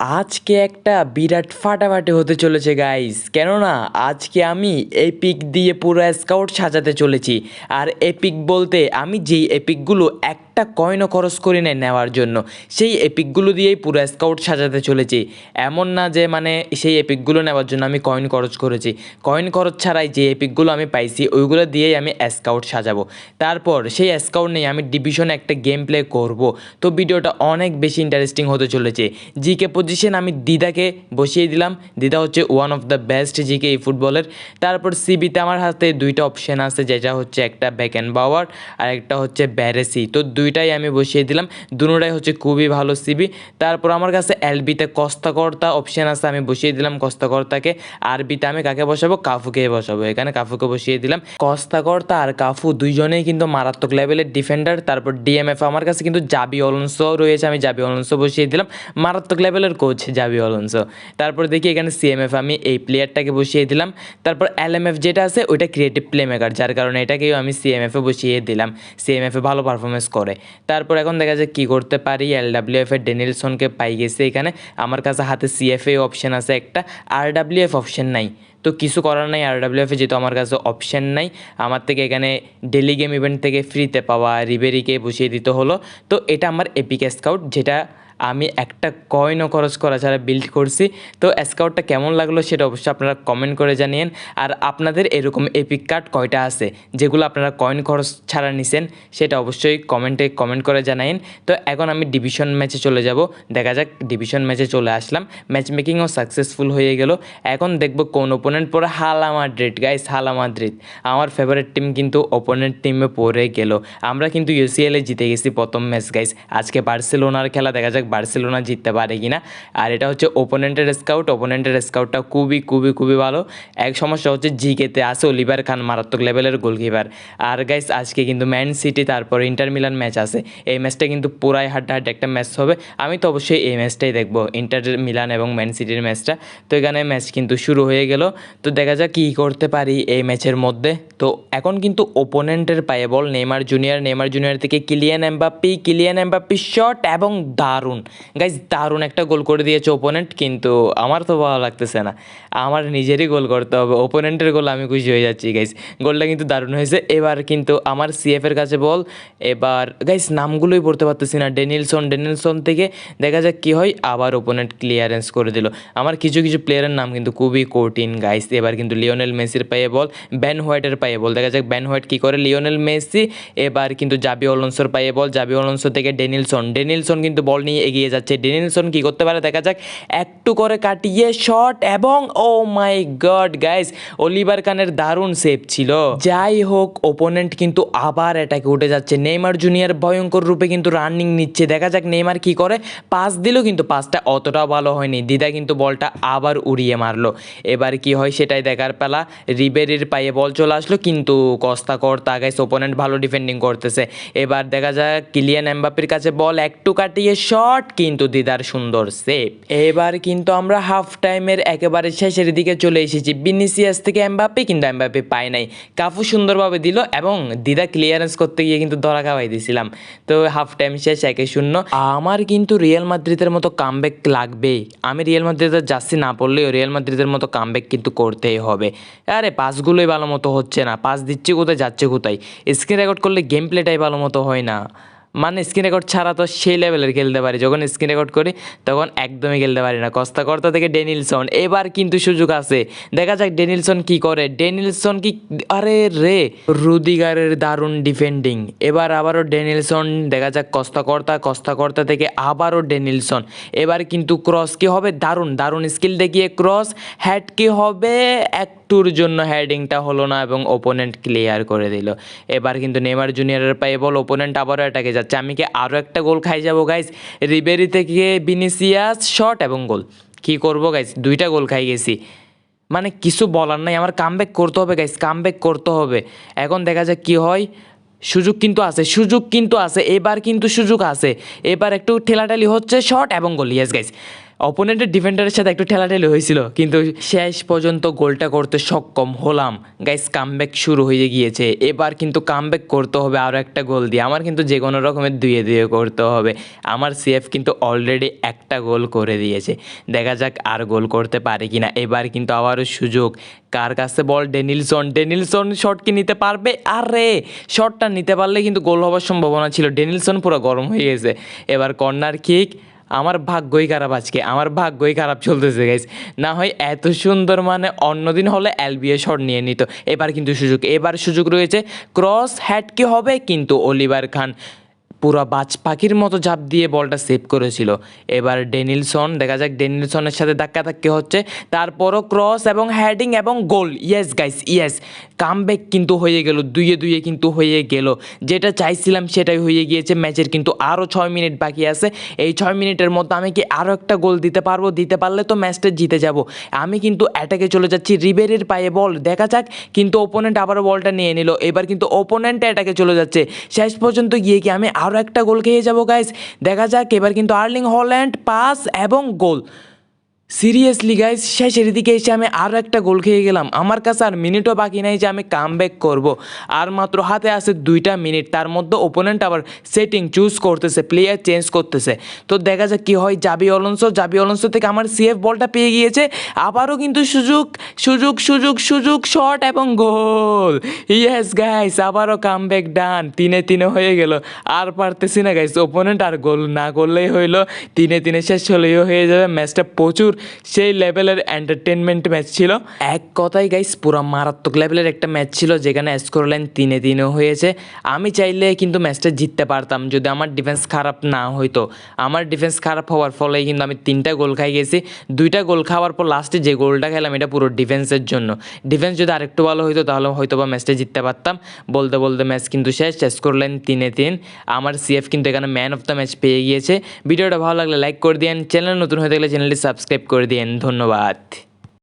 আজকে একটা বিরাট ফাটাফাটি হতে চলেছে গাইস কেননা, আজকে আমি এপিক দিয়ে পুরো স্কাউট সাজাতে চলেছি। আর এপিক বলতে আমি যেই এপিকগুলো একটা কয়েনও খরচ করি না নেওয়ার জন্য। সেই এপিকগুলো দিয়েই পুরো স্কাউট সাজাতে চলেছি। এমন না যে মানে সেই এপিকগুলো নেওয়ার জন্য আমি কয়েন খরচ করেছি। কয়েন খরচ ছাড়াই যে এপিকগুলো আমি পাইছি, ওইগুলো দিয়েই আমি স্কাউট সাজাবো। তারপর সেই স্কাউট নিয়ে আমি ডিভিশনে একটা গেম প্লে করব। তো ভিডিওটা অনেক বেশি ইন্টারেস্টিং হতে চলেছে। জিকে পজিশন আমি দিদাকে বসিয়ে দিলাম। দিদা হচ্ছে one of the best GK এই ফুটবলের তারপর সিবিতে আমার হাতে দুইটা অপশন আছে, যেটা হচ্ছে একটা ব্যাক অ্যান্ড বাওয়ার আর একটা হচ্ছে ব্যারেসি তো দুইটাই আমি বসিয়ে দিলাম। দুটোটাই হচ্ছে খুবই ভালো সিবি তারপর আমার কাছে এলবিতে কস্তাকর্তা অপশান আছে, আমি বসিয়ে দিলাম কস্তাকর্তাকে। আরবিতে আমি কাকে বসাবো? কাফুকে বসাবো। এখানে কাফুকে বসিয়ে দিলাম। কস্তাকর্তা আর কাফু দুইজনেই কিন্তু মারাত্মক লেভেলের ডিফেন্ডার তারপর ডিএমএফ আমার কাছে কিন্তু জাবি অলন্সো রয়েছে, আমি জাবি অলন্সো বসিয়ে দিলাম। মারাত্মক লেভেলের কোচ জাবি অলন্সো। তারপর দেখি এখানে সিএমএফ আমি এই প্লেয়ারটাকে বসিয়ে দিলাম। তারপর এলএমএফ যেটা আছে, ওইটা ক্রিয়েটিভ প্লে মেকার যার কারণে এটাকেও আমি সিএমএফে বসিয়ে দিলাম। সিএমএফে ভালো পারফরমেন্স করে। তারপর এখন দেখা যায় কী করতে পারি। এল ডাব্লিউ এফ এর ডেনিলসনকে পাই গেছে এখানে। আমার কাছে হাতে সিএফএ অপশান আছে একটা। আর ডাব্লিউ এফ অপশন নাই। তো কিছু করার নাই। আর ডাব্লিউএফে যেহেতু আমার কাছে অপশান নাই। আমার থেকে এখানে ডেলি গেম ইভেন্ট থেকে ফ্রিতে পাওয়া রিবেরিকে বসিয়ে দিতে হলো। তো এটা আমার এপিক স্কাউট যেটা আমি একটা কয়েনও খরচ করা ছাড়া বিল্ড করছি। তো স্কাউটটা কেমন লাগল সেটা অবশ্যই আপনারা কমেন্ট করে জানিয়েন। আর আপনাদের এরকম এপিক কার্ড কয়টা আছে, যেগুলো আপনারা কয়েন খরচ ছাড়া নিছেন, সেটা অবশ্যই কমেন্টে কমেন্ট করে জানাইন। তো এখন আমি ডিভিশন ম্যাচে চলে যাব। দেখা যাক ডিভিশন ম্যাচে চলে আসলাম। ম্যাচ মেকিংও সাকসেসফুল হয়ে গেল। এখন দেখব কোন ওপোনেন্ট পরে হালা মাদ্রিদ। গাইস হালা মাদ্রিদ। আমার ফেভারিট টিম কিন্তু ওপোনেন্ট টিমে পড়ে গেল। আমরা কিন্তু ইউসিএলে জিতে গেছি প্রথম ম্যাচ গাইস আজকে বার্সেলোনার খেলা, দেখা যাক বার্সেলোনা জিততে পারে কিনা। আর এটা হচ্ছে ওপোনেন্টের স্কাউট ওপোনেন্টের স্কাউটটা খুবই খুবই খুবই ভালো। এক সমস্যা হচ্ছে জিকেতে আছে অলিভার খান মারাত্মক লেভেলের গোলকিপার আর গাইস আজকে কিন্তু ম্যান সিটি তারপর ইন্টার মিলান ম্যাচ আছে। এই ম্যাচটা কিন্তু পুরাই হাড্ডা হাড্ডাহাড্ডি একটা ম্যাচ হবে। আমি তো অবশ্যই এই ম্যাচটাই দেখব ইন্টার মিলান এবং ম্যান সিটির ম্যাচটা তো এখানে ম্যাচ কিন্তু শুরু হয়ে গেল। তো দেখা যাক কী করতে পারি এই ম্যাচের মধ্যে। তো এখন কিন্তু ওপোনেন্টের পায়ে ball Neymar Junior Neymar Junior থেকে Kylian Mbappe Kylian Mbappe shot এবং দারুণ। গাইজ দারুণ একটা গোল করে দিয়েছে ওপোনেন্ট কিন্তু আমার তো ভালো লাগতেছে না। আমার নিজেরই গোল করতে হবে। ওপোনেন্টের গোল আমি খুশি হয়ে যাচ্ছি গাইজ গোলটা কিন্তু দারুণ হয়েছে। এবার কিন্তু আমার সিএফের কাছে বল। এবার গাইজ নামগুলোই পড়তে পারতেছি না। ডেনিলসন ডেনিলসন থেকে দেখা যাক কী হয়। আবার ওপোনেন্ট ক্লিয়ারেন্স করে দিল। আমার কিছু কিছু প্লেয়ারের নাম কিন্তু খুবই কঠিন গাইস এবার কিন্তু লিওনেল মেসির পায়ে বল। ব্যান হোয়াইটের পায়ে বল। দেখা যাক ব্যান হোয়াইট কী করে। Lionel Messi. এবার কিন্তু জাবি অলন্সোর পায়ে বল। জাবি অলন্সো থেকে ডেনিলসন। ডেনিলসন কিন্তু বল নিয়ে এগিয়ে যাচ্ছে। ডেনিলসন কি করতে পারে? দেখা যাক। একটু করে কাটিয়ে শট এবং oh my god guys Oliver খানের দারুণ সেভ ছিল। যাই হোক ওপোনেন্ট কিন্তু আবার এটাকে উঠে যাচ্ছে। নেইমার জুনিয়র ভয়ঙ্কর রূপে কিন্তু রানিং নিচ্ছে। দেখা যাক নেইমার কি করে। পাস দিল কিন্তু পাসটা অতটাও ভালো হয়নি। দিদা কিন্তু বলটা আবার উড়িয়ে মারলো। এবার কি হয় সেটাই দেখার পেলা। রিবেরির পায়ে বল চলে আসলো, কিন্তু কস্তা কর্তা গাইস ওপোনেন্ট ভালো ডিফেন্ডিং করতেছে। এবার দেখা যাক, কিলিয়ান এমবাপির কাছে বল, একটু কাটিয়ে শট কিন্তু দিদার সুন্দর সেভ এবার কিন্তু আমরা হাফ টাইমের একেবারে শেষের দিকে চলে এসেছি। বিনিসিয়াস থেকে এমবাপি কিন্তু এমবাপি পায় নাই। কাফু সুন্দরভাবে দিল এবং দিদা ক্লিয়ারেন্স করতে গিয়ে কিন্তু ধরা খাওয়াই দিয়েছিলাম তো হাফ টাইম শেষ একে শূন্য। আমার কিন্তু রিয়েল মাদ্রিদের মতো কামব্যাক লাগবেই। আমি রিয়েল মাদ্রিদের যাচ্ছি না পড়লেও রিয়েল মাদ্রিদের মতো কামব্যাক কিন্তু করতেই হবে। আরে পাসগুলোই ভালো মতো হচ্ছে না। পাস দিচ্ছে কোথায়, যাচ্ছে কোথায়? স্ক্রিন রেকর্ড করলে গেম প্লেটাই ভালো মতো হয় না। মানে স্ক্রিন রেকর্ড ছাড়া তো সেই লেভেলের খেলতে পারি। যখন স্ক্রিন রেকর্ড করি, তখন একদমই খেলতে পারি না। কস্তা কর্তা থেকে ডেনিলসন। এবার কিন্তু সুযোগ আছে। দেখা যাক ডেনিলসন কি করে। ডেনিলসন কি, আরে রে! রুদিগারের দারুণ ডিফেন্ডিং এবার আবারও ডেনিলসন, দেখা যাক কস্তা কর্তা কস্তা কর্তা থেকে আবারও ডেনিলসন। এবার কিন্তু ক্রস কি হবে? দারুণ দারুণ স্কিল দেখিয়ে ক্রস হ্যাট কি হবে? একটুর জন্য হেডিংটা হলো না এবং ওপোনেন্ট ক্লিয়ার করে দিল। এবার কিন্তু নেমার জুনিয়রের পায়ে বল ওপোনেন্ট আবারও এটাকে যাচ্ছে। আমি কি আরও একটা গোল খাই যাব গাইস রিবেরি থেকে বিনিসিয়াস শট এবং গোল কি করব গাইস দুইটা গোল খাই গেছি। মানে কিছু বলার নাই, আমার কামব্যাক করতে হবে গাইস কামব্যাক করতে হবে। এখন দেখা যাক কি হয়। সুযোগ কিন্তু আছে, সুযোগ কিন্তু আছে। এবার কিন্তু সুযোগ আছে। এবার একটু ঠেলাঠালি হচ্ছে শট এবং গোল ইয়েস গাইস অপোনেন্টের ডিফেন্ডারের সাথে একটু ঠেলাঠেলি হয়েছিল, কিন্তু শেষ পর্যন্ত গোলটা করতে সক্ষম হলাম। গাইস কামব্যাক শুরু হয়ে গিয়েছে। এবার কিন্তু কামব্যাক করতে হবে আরও একটা গোল দিয়ে। আমার কিন্তু যে কোনো রকমের দুয়ে দুয়ে করতে হবে। আমার সিএফ কিন্তু অলরেডি একটা গোল করে দিয়েছে। দেখা যাক আর গোল করতে পারে কি না এবার কিন্তু আবারও সুযোগ। কার কাছে বল? ডেনিলসন। ডেনিলসন শট কি নিতে পারবে? আরে শটটা নিতে পারলে কিন্তু গোল হওয়ার সম্ভাবনা ছিল। ডেনিলসন পুরো গরম হয়ে গেছে। এবার কর্নার কিক আমার ভাগ্যই খারাপ আজকে, আমার ভাগ্যই খারাপ চলতেছে গাইস না হয় এত সুন্দর মানে অন্যদিন হলে এলবিএ শট নিয়ে নিত। এবার কিন্তু সুযোগ, এবার সুযোগ রয়েছে। ক্রস হ্যাট কি হবে? কিন্তু অলিভার খান পুরো বাজ পাখির মতো ঝাঁপ দিয়ে বলটা সেভ করেছিল। এবার ডেনিলসন, দেখা যাক ডেনিলসনের সাথে ধাক্কা ধাক্কি হচ্ছে। তারপরও ক্রস এবং হ্যাডিং এবং goal yes guys yes comeback কিন্তু হয়ে গেল, দুইয়ে দুইয়ে কিন্তু হয়ে গেল। যেটা চাইছিলাম সেটাই হয়ে গিয়েছে। ম্যাচের কিন্তু আরও ছয় মিনিট বাকি আছে। এই ছয় মিনিটের মধ্যে আমি কি আরও একটা গোল দিতে পারব? দিতে পারলে তো ম্যাচটা জিতে যাব। আমি কিন্তু অ্যাটাকে চলে যাচ্ছি রিবেরির পায়ে বল দেখা যাক, কিন্তু ওপোনেন্ট আবারও বলটা নিয়ে নিল। এবার কিন্তু ওপোনেন্ট অ্যাটাকে চলে যাচ্ছে। শেষ পর্যন্ত গিয়ে কি আমি আরও একটা গোল খেয়ে যাব গাইস দেখা যাক, এবার কিন্তু আর্লিং হল্যান্ড পাস এবং গোল। সিরিয়াসলি গাইজ শেষের দিকে এসে আমি আরও একটা গোল খেয়ে গেলাম। আমার কাছে আর মিনিটও বাকি নাই যে আমি কাম ব্যাক করব। আর মাত্র হাতে আছে দুইটা মিনিট। তার মধ্যে ওপোনেন্ট আবার সেটিং চুজ করতেছে প্লেয়ার চেঞ্জ করতেছে। তো দেখা যাক কী হয়। জাবি অলন্সো জাবি অলন্সো থেকে আমার সিএফ বলটা পেয়ে গিয়েছে। আবারও কিন্তু সুযোগ সুযোগ সুযোগ সুযোগ শট এবং গোল ইয়েস গাইস আবারও কাম ব্যাক ডান তিনে তিনে হয়ে গেল। আর পারতেছি না গাইস ওপোনেন্ট আর গোল না করলেই হইল। তিনে তিনে শেষ হলেও হয়ে যাবে। ম্যাচটা প্রচুর সেই লেভেলের এন্টারটেনমেন্ট ম্যাচ ছিল। এক কথাই গাইস পুরো মারাত্মক লেভেলের একটা ম্যাচ ছিল যেখানে স্কোর লাইন তিনে তিনে হয়েছে। আমি চাইলে কিন্তু ম্যাচটা জিততে পারতাম, যদি আমার ডিফেন্স খারাপ না হইতো। আমার ডিফেন্স খারাপ হওয়ার ফলে কিন্তু আমি তিনটা গোল খাই গেছি। দুইটা গোল খাওয়ার পর লাস্টে যে গোলটা খেলাম, এটা পুরো ডিফেন্সের জন্য। ডিফেন্স যদি আরেকটু ভালো হইতো, তাহলে হয়তো বা ম্যাচটা জিততে পারতাম। বলতে বলতে ম্যাচ কিন্তু শেষ স্কোর লাইন তিনে তিন। আমার সিএফ কিন্তু এখানে ম্যান অফ দ্য ম্যাচ পেয়ে গিয়েছে। ভিডিওটা ভালো লাগলে লাইক করে দিন চ্যানেল নতুন হয়ে থাকলে চ্যানেলটি সাবস্ক্রাইব করে দিন ধন্যবাদ।